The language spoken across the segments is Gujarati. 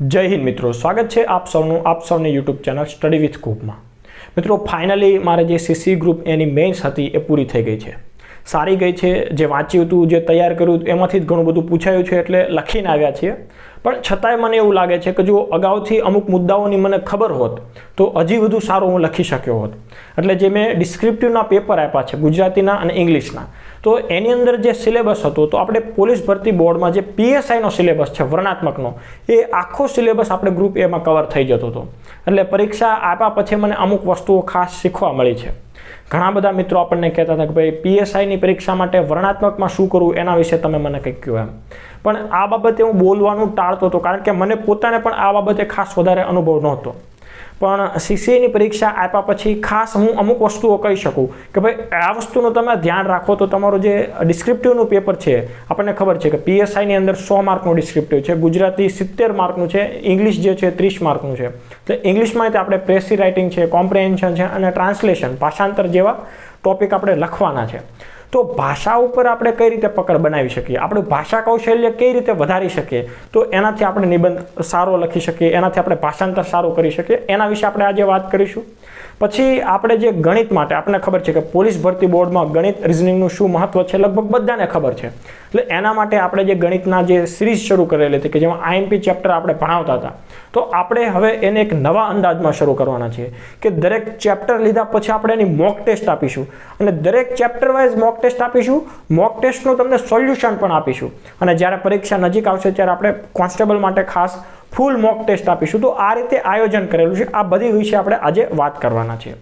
જય હિન્દ મિત્રો, સ્વાગત છે આપ સૌનું આપ સૌની યુટ્યુબ ચેનલ સ્ટડી વિથ કુપમાં મિત્રો ફાઇનલી મારે જે સીસી ગ્રુપ એની મેઇન્સ હતી એ પૂરી થઈ ગઈ છે. સારી ગઈ છે, જે વાંચ્યું હતું જે તૈયાર કર્યું એમાંથી જ ઘણું બધું પૂછાયું છે એટલે લખીને આવ્યા છીએ. પણ છતાંય મને એવું લાગે છે કે જો અગાઉથી અમુક મુદ્દાઓની મને ખબર હોત, તો હજી વધુ સારું હું લખી શક્યો હોત. એટલે જે મેં ડિસ્ક્રિપ્ટિવના પેપર આપ્યા છે, ગુજરાતીના અને ઇંગ્લિશના, તો એની અંદર જે સિલેબસ હતો, તો આપણે પોલીસ ભરતી બોર્ડમાં જે પીએસઆઈનો સિલેબસ છે વર્ણાત્મકનો એ આખો સિલેબસ આપણે ગ્રુપ એમાં કવર થઈ જતો હતો. એટલે પરીક્ષા આપ્યા પછી મને અમુક વસ્તુઓ ખાસ શીખવા મળી છે. ઘણા બધા મિત્રો આપણને કહેતા હતા કે ભાઈ પીએસઆઈની પરીક્ષા માટે વર્ણાત્મકમાં શું કરવું એના વિશે તમે મને કંઈક કહો એમ. પણ આ બાબતે હું બોલવાનું ટાળતો હતો, કારણ કે મને પોતાને પણ આ બાબતે ખાસ વધારે અનુભવ નહોતો. પણ સીસીએની પરીક્ષા આપ્યા પછી ખાસ હું અમુક વસ્તુઓ કહી શકું કે ભાઈ, આ વસ્તુનું તમે ધ્યાન રાખો તો તમારું જે ડિસ્ક્રિપ્ટિવનું પેપર છે, આપણને ખબર છે કે પીએસઆઈની અંદર સો માર્કનું ડિસ્ક્રિપ્ટિવ છે, ગુજરાતી સિત્તેર માર્કનું છે, ઇંગ્લિશ જે છે ત્રીસ માર્કનું છે. એટલે ઇંગ્લિશમાં આપણે પ્રેસી રાઇટિંગ છે કોમ્પ્રિહેન્શન છે અને ટ્રાન્સલેશન ભાષાંતર જેવા ટોપિક આપણે લખવાના છે. તો ભાષા ઉપર આપણે કઈ રીતે પકડ બનાવી શકીએ? આપણું ભાષા કૌશલ્ય કઈ રીતે વધારી શકીએ? તો એનાથી આપણે નિબંધ સારો લખી શકીએ, એનાથી આપણે ભાષાંતર સારું કરી શકીએ. એના વિશે આપણે આજે વાત કરીશું. પછી આપણે જે ગણિત માટે, આપણને ખબર છે કે પોલીસ ભરતી બોર્ડમાં ગણિત રિઝનિંગનું શું મહત્વ છે, લગભગ બધાને ખબર છે. એટલે એના માટે આપણે જે ગણિતના જે સિરીઝ શરૂ કરેલી હતી કે જેમાં આઈએમપી ચેપ્ટર આપણે ભણાવતા હતા. તો આપણે હવે એને એક નવા અંદાજમાં શરૂ કરવાના છીએ કે દરેક ચેપ્ટર લીધા પછી આપણે એની મોક ટેસ્ટ આપીશું. અને દરેક ચેપ્ટર વાઇઝ મોક ટેસ્ટ આપીશું મોક ટેસ્ટનું તમને સોલ્યુશન પણ આપીશું. અને જ્યારે પરીક્ષા નજીક આવશે ત્યારે આપણે કોન્સ્ટેબલ માટે ખાસ ફૂલ મોક ટેસ્ટ આપીશું. તો આ રીતે આયોજન કરેલું છે. આ બધી વિશે આપણે આજે વાત કરવાના છે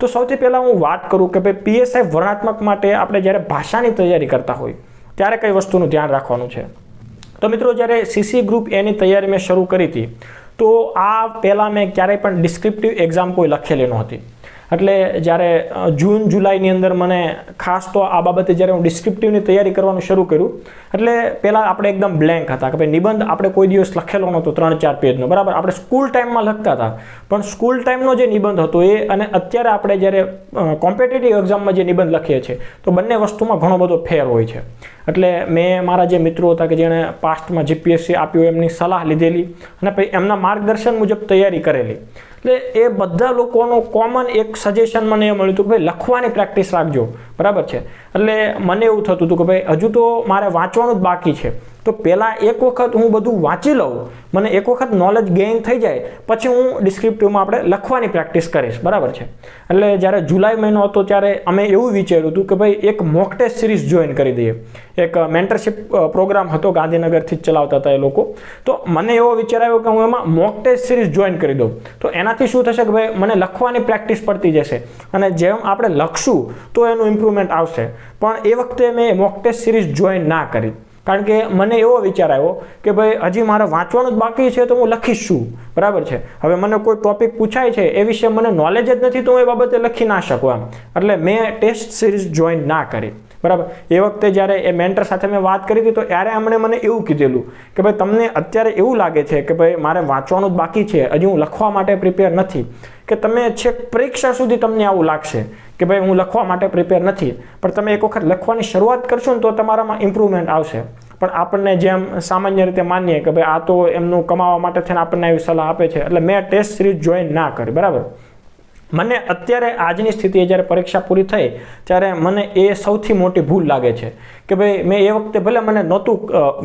તો સૌથી પહેલાં હું વાત કરું કે ભાઈ પીએસઆઈ વર્ણાત્મક માટે આપણે જ્યારે ભાષાની તૈયારી કરતા હોય, ત્યારે કઈ વસ્તુનું ધ્યાન રાખવાનું છે? તો મિત્રો, જ્યારે સીસી ગ્રુપ એની તૈયારી મેં શરૂ કરી હતી, તો આ પહેલાં મેં ક્યારેય પણ ડિસ્ક્રિપ્ટિવ એક્ઝામ કોઈ લખેલી નહોતી. એટલે જ્યારે જૂન, જુલાઈની અંદર મને ખાસ તો આ બાબતે જ્યારે હું ડિસ્ક્રિપ્ટિવની તૈયારી કરવાનું શરૂ કર્યું, એટલે પહેલાં આપણે એકદમ બ્લેન્ક હતા કે ભાઈ નિબંધ આપણે કોઈ દિવસ લખેલો નહોતો ત્રણ ચાર પેજનો બરાબર? આપણે સ્કૂલ ટાઈમમાં લખતા હતા. પણ સ્કૂલ ટાઈમનો જે નિબંધ હતો એ, અને અત્યારે આપણે જ્યારે કોમ્પિટેટિવ એક્ઝામમાં જે નિબંધ લખીએ છીએ, તો બંને વસ્તુમાં ઘણો બધો ફેર હોય છે. એટલે મેં મારા જે મિત્રો હતા કે જેણે પાસ્ટમાં જીપીએસસી આપ્યું, એમની સલાહ લીધેલી, અને પછી એમના માર્ગદર્શન મુજબ તૈયારી કરેલી. એટલે એ બધા લોકોનું કોમન એક સજેશન મને એ મળ્યું હતું કે ભાઈ લખવાની પ્રેક્ટિસ રાખજો. બરાબર છે? એટલે મને એવું થતું હતું કે ભાઈ, હજુ તો મારે વાંચવાનું જ બાકી છે. તો પહેલાં એક વખત હું બધું વાંચી લઉં, મને એક વખત નોલેજ ગેઇન થઈ જાય, પછી હું ડિસ્ક્રિપ્ટિવમાં આપણે લખવાની પ્રેક્ટિસ કરીશ. બરાબર છે? એટલે જ્યારે જુલાઈ મહિનો હતો ત્યારે અમે એવું વિચાર્યું હતું કે ભાઈ, એક મોક ટેસ્ટ સિરીઝ જોઈન કરી દઈએ. એક મેન્ટરશિપ પ્રોગ્રામ હતો ગાંધીનગરથી જ ચલાવતા હતા એ લોકો. તો મને એવો વિચાર આવ્યો કે હું એમાં મોક ટેસ્ટ સિરીઝ જોઈન કરી દઉં. તો એનાથી શું થશે કે ભાઈ, મને લખવાની પ્રેક્ટિસ પડતી જશે. અને જેમ આપણે લખશું, તો એનું ઇમ્પ્રુવમેન્ટ આવશે. પણ એ વખતે મેં મોક ટેસ્ટ સિરીઝ જોઈન ના કરી. કારણ કે મને એવો વિચાર આવ્યો કે ભાઈ, હજી મારે વાંચવાનું જ બાકી છે તો હું લખીશ શું? બરાબર છે. હવે મને કોઈ ટોપિક પૂછાય છે એ વિશે મને નોલેજ જ નથી તો હું એ બાબતે લખી ના શકું એમ. એટલે મેં ટેસ્ટ સિરીઝ જોઈન ના કરી. બરાબર? એ વખતે જ્યારે એ મેન્ટર સાથે મેં વાત કરી હતી, તો ત્યારે એમણે મને એવું કીધેલું કે ભાઈ, તમને અત્યારે એવું લાગે છે કે ભાઈ, મારે વાંચવાનું જ બાકી છે, હજી હું લખવા માટે પ્રિપેર નથી, કે તમે છેક પરીક્ષા સુધી તમને આવું લાગશે કે ભાઈ, હું લખવા માટે પ્રિપેર નથી, પણ તમે એક વખત લખવાની શરૂઆત કરશો ને તો તમારામાં ઇમ્પ્રુવમેન્ટ આવશે. પણ આપણને જેમ સામાન્ય રીતે માનીએ કે ભાઈ, આ તો એમનું કમાવા માટે થઈને આપણને એવી સલાહ આપે છે, એટલે મેં ટેસ્ટ સિરીઝ જોઈન ના કરી, બરાબર? મને અત્યારે આજની સ્થિતિએ જ્યારે પરીક્ષા પૂરી થઈ, ત્યારે મને એ સૌથી મોટી ભૂલ લાગે છે કે ભાઈ મેં એ વખતે ભલે મને નહોતું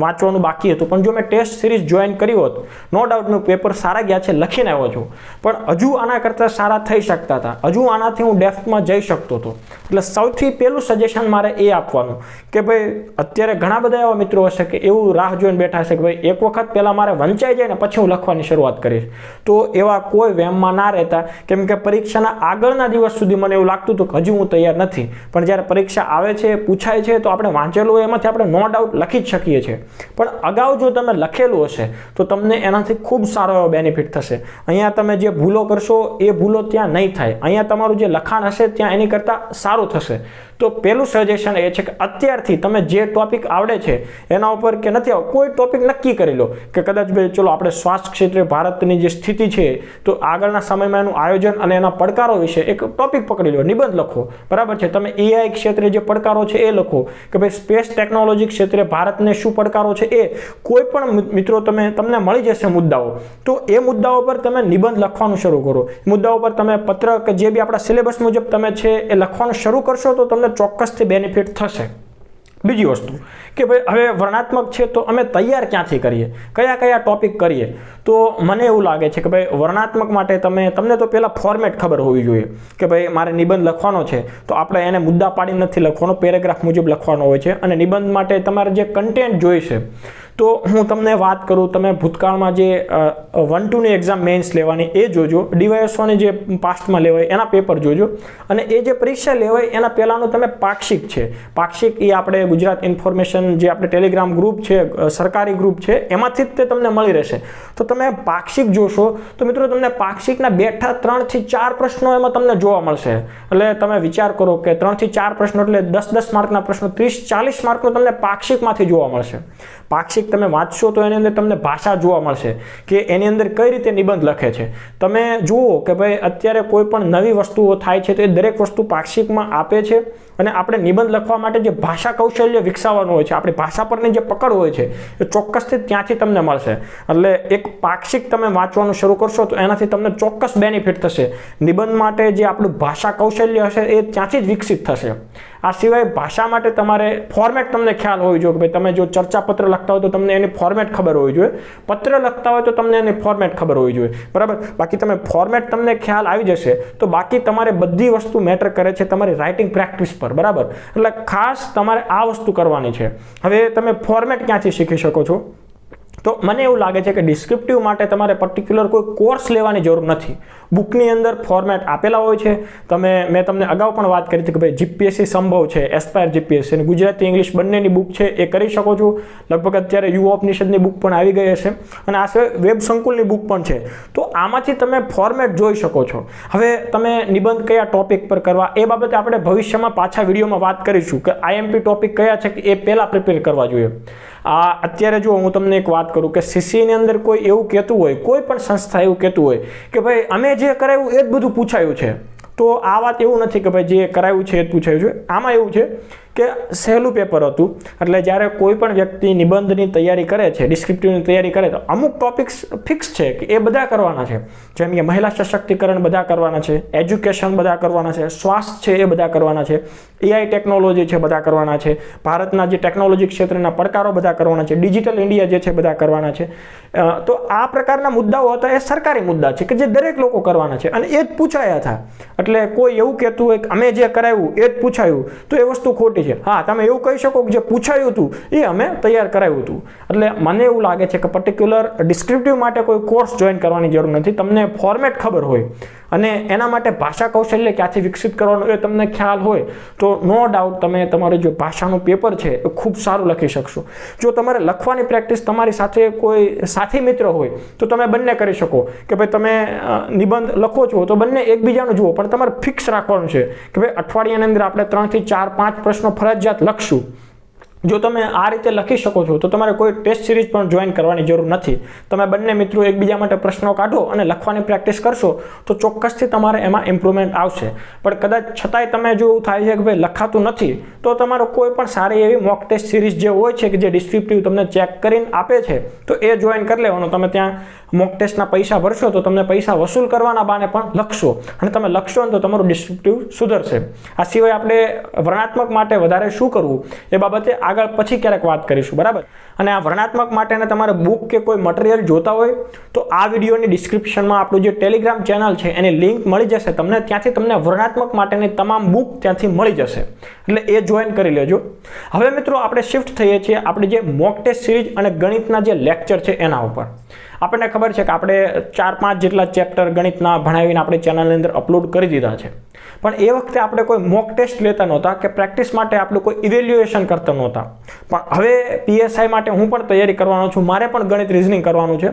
વાંચવાનું બાકી હતું, પણ જો મેં ટેસ્ટ સિરીઝ જોઈન કરી હોત, નો ડાઉટ મેં પેપર સારા ગયા છે લખીને આવ્યો છું. પણ હજુ આના કરતાં સારા થઈ શકતા હતા. હજુ આનાથી હું ડેફ્ટમાં જઈ શકતો હતો. એટલે સૌથી પહેલું સજેશન મારે એ આપવાનું કે ભાઈ, અત્યારે ઘણા બધા એવા મિત્રો હશે કે એવું રાહ જોઈને બેઠા હશે કે ભાઈ, એક વખત પહેલાં મારે વંચાઈ જાય ને પછી હું લખવાની શરૂઆત કરીશ. તો એવા કોઈ વેમમાં ના રહેતા. કેમ કે પરીક્ષાના આગળના દિવસ સુધી મને એવું લાગતું હતું કે હજુ હું તૈયાર નથી. પણ જ્યારે પરીક્ષા આવે છે, પૂછાય છે, તો આપણે વાંચેલું હોય, એમાંથી આપણે નો ડાઉટ લખી જ શકીએ છીએ. પણ અગાઉ જો તમે લખેલું હશે, તો તમને એનાથી ખૂબ સારો એવો બેનિફિટ થશે. અહીંયા તમે જે ભૂલો કરશો, એ ભૂલો ત્યાં નહીં થાય. અહીંયા તમારું જે લખાણ હશે, ત્યાં એની કરતાં સારું થશે. તો પહેલું સજેશન એ છે કે અત્યારથી તમે જે ટોપિક આવડે છે, એના ઉપર કે નથી આવો કોઈ ટોપિક નક્કી કરી લો કે કદાચ ભાઈ ચલો આપણે સ્વાસ્થ્ય ક્ષેત્રે ભારતની જે સ્થિતિ છે, તો આગળના સમયમાં એનું આયોજન અને એના પડકારો વિશે એક ટોપિક પકડી લો, નિબંધ લખો. બરાબર છે? તમે એઆઈ ક્ષેત્રે જે પડકારો છે એ લખો. કે ભાઈ સ્પેસ ટેકનોલોજી ક્ષેત્રે ભારતને શું પડકારો છે એ કોઈ પણ મિત્રો તમે, તમને મળી જશે મુદ્દાઓ. તો એ મુદ્દાઓ પર તમે નિબંધ લખવાનું શરૂ કરો. મુદ્દાઓ પર તમે પત્ર કે જે બી આપણા સિલેબસ મુજબ તમે છે એ લખવાનું શરૂ કરશો તો તમને ચોક્કસથી બેનિફિટ થશે. બીજી વસ્તુ કે ભાઈ હવે વર્ણાત્મક છે તો અમે તૈયાર ક્યાંથી કરીએ? કયા કયા ટોપિક કરીએ? તો મને એવું લાગે છે કે ભાઈ વર્ણાત્મક માટે તમે, તમને તો પહેલાં ફોર્મેટ ખબર હોવી જોઈએ કે ભાઈ મારે નિબંધ લખવાનો છે. તો આપણે એને મુદ્દા પાડી નથી લખવાનો પેરેગ્રાફ મુજબ લખવાનો હોય છે. અને નિબંધ માટે તમારે જે કન્ટેન્ટ જોઈશે તો હું તમને વાત કરું, તમે ભૂતકાળમાં જે વન ટુની એક્ઝામ મેન્સ લેવાની એ જોજો. ડીવાયએસઓની જે પાસ્ટમાં લેવાય એના પેપર જોજો. અને એ જે પરીક્ષા લેવાય એના પહેલાંનું તમે પાક્ષિક છે. પાક્ષિક એ આપણે ગુજરાત ઇન્ફોર્મેશન જે આપણે ટેલિગ્રામ ગ્રુપ છે સરકારી ગ્રુપ છે, એમાંથી જ તે તમને મળી રહેશે. તો તમે પાક્ષિક જોશો, તો મિત્રો તમને પાક્ષિકના બેઠા ત્રણથી ચાર પ્રશ્નો એમાં તમને જોવા મળશે. એટલે તમે વિચાર કરો કે ત્રણથી ચાર પ્રશ્નો એટલે દસ દસ માર્કના પ્રશ્નો, ત્રીસ ચાલીસ માર્કનો તમને પાક્ષિકમાંથી જોવા મળશે. પાક્ષિક તમે વાંચશો તો એની અંદર તમને ભાષા જોવા મળશે કે એની અંદર કઈ રીતે નિબંધ લખે છે. તમે જુઓ કે ભાઈ અત્યારે કોઈ પણ નવી વસ્તુઓ થાય છે તો એ દરેક વસ્તુ પાક્ષિકમાં આપે છે અને આપણે નિબંધ લખવા માટે જે ભાષા કૌશલ્ય વિકસાવવાનું હોય છે, આપણી ભાષા પરની જે પકડ હોય છે, એ ચોક્કસથી ત્યાંથી તમને મળશે. એટલે એક પાક્ષિક તમે વાંચવાનું શરૂ કરશો તો એનાથી તમને ચોક્કસ બેનિફિટ થશે. નિબંધ માટે જે આપણું ભાષા કૌશલ્ય હશે એ ત્યાંથી જ વિકસિત થશે. આ સિવાય ભાષા માટે તમારે ફોર્મેટ તમને ખ્યાલ હોવી જોઈએ કે ભાઈ તમે જો ચર્ચાપત્ર લખતા હોય તો તમને એની ફોર્મેટ ખબર હોવી જોઈએ. પત્ર લખતા હોય તો તમને એની ફોર્મેટ ખબર હોવી જોઈએ. બરાબર? બાકી તમે ફોર્મેટ તમને ખ્યાલ આવી જશે તો બાકી તમારે બધી વસ્તુ મેટર કરે છે તમારી રાઇટિંગ પ્રેક્ટિસ પર. બરાબર? એટલે ખાસ તમારે આ વસ્તુ કરવાની છે. હવે તમે ફોર્મેટ ક્યાંથી શીખી શકો છો? તો મને એવું લાગે છે કે ડિસ્ક્રિપ્ટિવ માટે તમારે પર્ટિક્યુલર કોઈ કોર્સ લેવાની જરૂર નથી. બુકની અંદર ફોર્મેટ આપેલા હોય છે. તમે, મેં તમને અગાઉ પણ વાત કરી હતી કે ભાઈ જીપીએસસી સંભવ છે એસ્પાયર જીપીએસસી અને ગુજરાતી ઇંગ્લિશ બંનેની બુક છે, એ કરી શકો છો. લગભગ અત્યારે યુ ઓપનિષદની બુક પણ આવી ગઈ હશે. અને આ સિવાય વેબ સંકુલની બુક પણ છે. તો આમાંથી તમે ફોર્મેટ જોઈ શકો છો. હવે તમે નિબંધ કયા ટોપિક પર કરવા, એ બાબતે આપણે ભવિષ્યમાં પાછા વિડીયોમાં વાત કરીશું કે આઈએમપી ટોપિક કયા છે કે એ પહેલાં પ્રિપેર કરવા જોઈએ. આ અત્યારે જો હું તમને એક વાત કરું કે સીસીની અંદર કોઈ એવું કહેતું હોય, કોઈ પણ સંસ્થા એવું કહેતું હોય કે ભાઈ, અમે જે કરાવ્યું એ જ બધું પૂછાયું છે. તો આ વાત એવું નથી કે ભાઈ, જે કરાવ્યું છે એ જ પૂછાયું છે. આમાં એવું છે કે સહેલું પેપર હતું. એટલે જ્યારે કોઈ પણ વ્યક્તિ નિબંધની તૈયારી કરે છે ડિસ્ક્રિપ્ટિવની તૈયારી કરે તો અમુક ટોપિક્સ ફિક્સ છે કે એ બધા કરવાના છે. જેમ કે મહિલા સશક્તિકરણ બધા કરવાના છે એજ્યુકેશન બધા કરવાના છે, સ્વાસ્થ્ય છે એ બધા કરવાના છે એઆઈ ટેકનોલોજી છે બધા કરવાના છે, ભારતના જે ટેકનોલોજી ક્ષેત્રના પડકારો બધા કરવાના છે ડિજિટલ ઇન્ડિયા જે છે બધા કરવાના છે. તો આ પ્રકારના મુદ્દાઓ હતા એ સરકારી મુદ્દા છે કે જે દરેક લોકો કરવાના છે. અને એ જ પૂછાયા હતા. એટલે કોઈ એવું કહેતું હોય કે અમે જે કરાવ્યું એ જ પૂછાયું, તો એ વસ્તુ ખોટી છે. હા, તમે એવું કહી શકો કે જે પૂછાયું હતું, એ અમે તૈયાર કરાવ્યું હતું. એટલે મને એવું લાગે છે કે પર્ટિક્યુલર ડિસ્ક્રિપ્ટિવ માટે કોઈ કોર્સ જોઈન કરવાની જરૂર નથી. તમને ફોર્મેટ ખબર હોય. અને એના માટે ભાષા કૌશલ્ય ક્યાંથી વિકસિત કરવાનું એ તમને ખ્યાલ હોય, તો નો ડાઉટ તમે તમારું જે ભાષાનું પેપર છે એ ખૂબ સારું લખી શકશો. જો તમારે લખવાની પ્રેક્ટિસ તમારી સાથે કોઈ સાથી મિત્ર હોય, તો તમે બંને કરી શકો. કે ભાઈ તમે નિબંધ લખો છો, તો બંને એકબીજાનું જુઓ, પણ તમારે ફિક્સ રાખવાનું છે કે ભાઈ અઠવાડિયાની અંદર આપણે ત્રણથી ચાર પાંચ પ્રશ્નો ફરજિયાત લખશું. જો તમે આ રીતે લખી શકો છો, તો તમારે કોઈ ટેસ્ટ સિરીઝ પણ જોઈન કરવાની જરૂર નથી. તમે બંને મિત્રો એકબીજા માટે પ્રશ્નો કાઢો અને લખવાની પ્રેક્ટિસ કરશો, તો ચોક્કસથી તમારે એમાં ઇમ્પ્રુવમેન્ટ આવશે. પણ કદાચ છતાંય તમે જો એવું થાય છે કે ભાઈ લખાતું નથી, તો તમારો કોઈ પણ સારી એવી મોક ટેસ્ટ સિરીઝ જે હોય છે કે જે ડિસ્ક્રિપ્ટિવ તમને ચેક કરીને આપે છે, તો એ જોઈન કરી લેવાનું. તમે ત્યાં મોક ટેસ્ટના પૈસા ભરશો તો તમને પૈસા વસૂલ કરવાના બાને પણ લખશો. અને તમે લખશો ને તો તમારું ડિસ્ક્રિપ્ટિવ સુધરશે. આ સિવાય આપણે વર્ણાત્મક માટે વધારે શું કરવું? એ બાબતે આગળ પછી ક્યારેક વાત કરીશું, બરાબર? અને આ વર્ણાત્મક માટેને તમારે બુક કે કોઈ મટીરિયલ જોતા હોય, તો આ વિડીયોની ડિસ્ક્રિપ્શનમાં આપણું જે ટેલિગ્રામ ચેનલ છે, એની લિંક મળી જશે તમને. ત્યાંથી તમને વર્ણાત્મક માટેની તમામ બુક ત્યાંથી મળી જશે. એટલે એ જોઈન કરી લેજો. હવે મિત્રો, આપણે શિફ્ટ થઈએ છીએ આપણે જે મોક ટેસ્ટ સિરીઝ અને ગણિતના જે લેક્ચર છે, એના ઉપર. આપણને ખબર છે કે આપણે ચાર પાંચ જેટલા ચેપ્ટર ગણિતના ભણાવીને આપણે ચેનલની અંદર અપલોડ કરી દીધા છે. પણ એ વખતે આપણે કોઈ મોક ટેસ્ટ લેતા નહોતા કે પ્રેક્ટિસ માટે આપણે કોઈ ઇવેલ્યુએશન કરતા નહોતા. પણ હવે પીએસઆઈ માટે હું પણ તૈયારી કરવાનો છું, મારે પણ ગણિત રિઝનિંગ કરવાનું છે.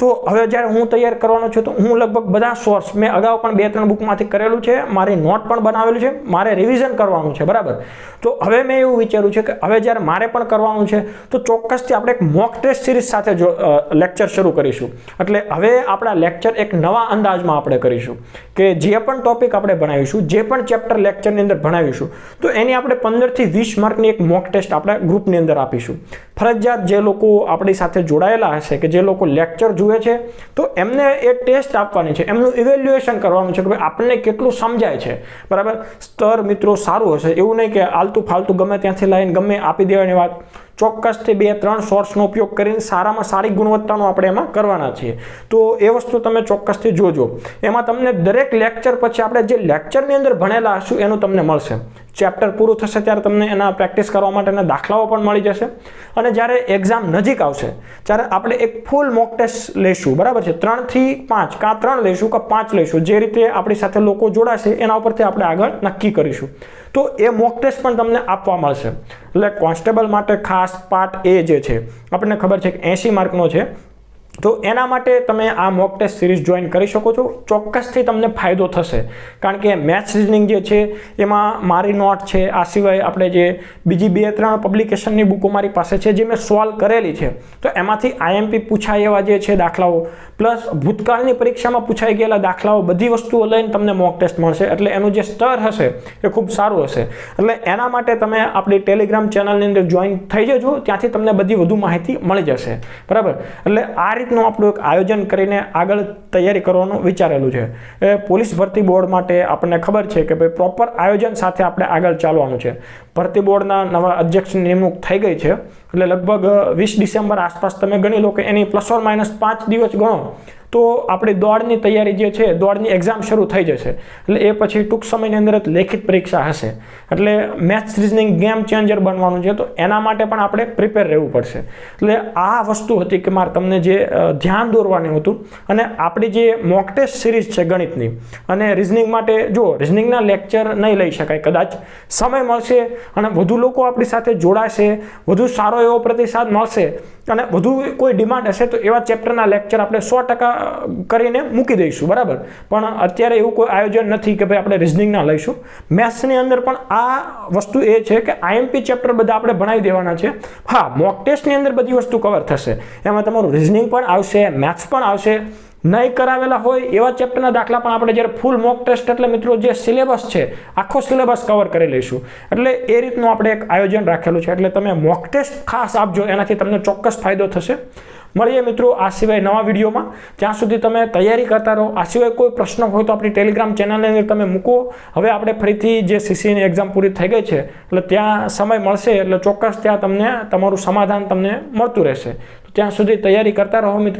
તો હવે જ્યારે હું તૈયાર કરવાનો છું, તો હું લગભગ બધા સોર્સ મેં અગાઉ પણ બે ત્રણ બુકમાંથી કરેલું છે, મારી નોટ પણ બનાવેલું છે, મારે રિવિઝન કરવાનું છે, બરાબર? તો હવે મેં એવું વિચાર્યું છે કે હવે જ્યારે મારે પણ કરવાનું છે, તો ચોક્કસથી આપણે એક મોક ટેસ્ટ સિરીઝ સાથે જો લેક્ચર શરૂ કરીશું. એટલે હવે આપણા લેક્ચર એક નવા અંદાજમાં આપણે કરીશું કે જે પણ ટોપિક આપણે ભણાવીશું, જે પણ ચેપ્ટર લેક્ચરની અંદર ભણાવીશું, તો એની આપણે પંદરથી વીસ માર્કની એક મોક ટેસ્ટ આપણે ગ્રુપની અંદર આપીશું. ફરજિયાત જે લોકો આપણી સાથે જોડાયેલા હશે કે જે લોકો લેક્ચર જુએ છે, તો એમને એ ટેસ્ટ આપવાની છે. એમનું ઇવેલ્યુએશન કરવાનું છે કે ભાઈ આપણને કેટલું સમજાય છે. બરાબર? સ્તર મિત્રો સારું હશે. એવું નહીં કે આલતું ફાલતું ગમે ત્યાંથી લાવીને ગમે આપી દેવાની વાત. ચોક્કસથી બે ત્રણ સોર્સનો ઉપયોગ કરીને સારામાં સારી ગુણવત્તાનું આપણે એમાં કરવાના છીએ. તો એ વસ્તુ તમે ચોક્કસથી જોજો. એમાં તમને દરેક લેક્ચર પછી આપણે જે લેક્ચરની અંદર ભણેલા હશું એનું તમને મળશે. ચેપ્ટર પૂરું થશે ત્યારે તમને એના પ્રેક્ટિસ કરવા માટેના દાખલાઓ પણ મળી જશે. અને જ્યારે એક્ઝામ નજીક આવશે, ત્યારે આપણે એક ફૂલ મોક ટેસ્ટ લઈશું. બરાબર છે? ત્રણથી પાંચ, કાં ત્રણ લઈશું કાં પાંચ લઈશું. જે રીતે આપણી સાથે લોકો જોડાશે, એના ઉપરથી આપણે આગળ નક્કી કરીશું. તો એ મોક ટેસ્ટ પણ તમને આપવા મળશે. એટલે કોન્સ્ટેબલ માટે ખાસ પાર્ટ એ જે છે, આપણને ખબર છે કે એંશી માર્કનો છે. તો એના માટે તમે આ મોક ટેસ્ટ સિરીઝ જોઈન કરી શકો છો. ચોક્કસથી તમને ફાયદો થશે. કારણ કે મેથ્સ રિઝનિંગ જે છે, એમાં મારી નોટ છે, આ સિવાય આપણે જે બીજી બે ત્રણ પબ્લિકેશનની બુકો મારી પાસે છે, જે મેં સોલ્વ કરેલી છે. તો એમાંથી આઈએમપી પૂછાય એવા જે છે દાખલાઓ પ્લસ ભૂતકાળની પરીક્ષામાં પૂછાઈ ગયેલા દાખલાઓ, બધી વસ્તુઓ લઈને તમને મોક ટેસ્ટ મળશે. એટલે એનું જે સ્તર હશે, એ ખૂબ સારું હશે. એટલે એના માટે તમે આપણી ટેલિગ્રામ ચેનલની અંદર જોઈન થઈ જજો. ત્યાંથી તમને બધી વધુ માહિતી મળી જશે. બરાબર? એટલે આ રીતનું આપણું એક આયોજન કરીને આગળ તૈયારી કરવાનું વિચારેલું છે. એ પોલીસ ભરતી બોર્ડ માટે આપણને ખબર છે કે ભાઈ પ્રોપર આયોજન સાથે આપણે આગળ ચાલવાનું છે. ભરતી બોર્ડના નવા અધ્યક્ષ નિમણૂક થઈ ગઈ છે. એટલે લગભગ વીસ ડિસેમ્બર આસપાસ તમે ગણી લો કે એની પ્લસ ઓર માઇનસ પાંચ દિવસ ગણો. તો આપણી દોડની તૈયારી જે છે, દોડની એક્ઝામ શરૂ થઈ જશે. એટલે એ પછી ટૂંક સમયની અંદર જ લેખિત પરીક્ષા હશે. એટલે મેથ્સ રિઝનિંગ ગેમ ચેન્જર બનવાનું છે, તો એના માટે પણ આપણે પ્રિપેર રહેવું પડશે. એટલે આ વસ્તુ હતી કે મારે તમને જે ધ્યાન દોરવાનું હતું, અને આપણી જે મોક ટેસ્ટ સિરીઝ છે ગણિતની, અને રિઝનિંગ માટે જો રિઝનિંગના લેક્ચર નહીં લઈ શકાય કદાચ. સમય મળશે, અને વધુ લોકો આપણી સાથે જોડાશે, વધુ સારો એવો પ્રતિસાદ મળશે. અને વધુ કોઈ ડિમાન્ડ હશે તો એવા ચેપ્ટરના લેક્ચર આપણે સો ટકા કરીને મૂકી દઈશું, બરાબર? પણ અત્યારે એવું કોઈ આયોજન નથી કે ભાઈ આપણે રિઝનિંગના લઈશું. મેથ્સની અંદર પણ આ વસ્તુ એ છે કે આઈએમપી ચેપ્ટર બધા આપણે ભણાવી દેવાના છે. હા મોક ટેસ્ટની અંદર બધી વસ્તુ કવર થશે. એમાં તમારું રિઝનિંગ પણ આવશે મેથ્સ પણ આવશે. નહીં કરાવેલા હોય એવા ચેપ્ટરના દાખલા પણ આપણે જ્યારે ફૂલ મોક ટેસ્ટ એટલે મિત્રો જે સિલેબસ છે, આખો સિલેબસ કવર કરી લઈશું. એટલે એ રીતનું આપણે એક આયોજન રાખેલું છે. એટલે તમે મોક ટેસ્ટ ખાસ આપજો, એનાથી તમને ચોક્કસ ફાયદો થશે. મળીએ મિત્રો આ સિવાય નવા વિડીયોમાં. ત્યાં સુધી તમે તૈયારી કરતા રહો. આ સિવાય કોઈ પ્રશ્ન હોય તો આપણી ટેલિગ્રામ ચેનલની અંદર તમે મૂકો. હવે આપણે ફરીથી જે સીસીની એક્ઝામ પૂરી થઈ ગઈ છે, એટલે ત્યાં સમય મળશે, એટલે ચોક્કસ ત્યાં તમને તમારું સમાધાન તમને મળતું રહેશે. ત્યાં સુધી તૈયારી કરતા રહો મિત્રો.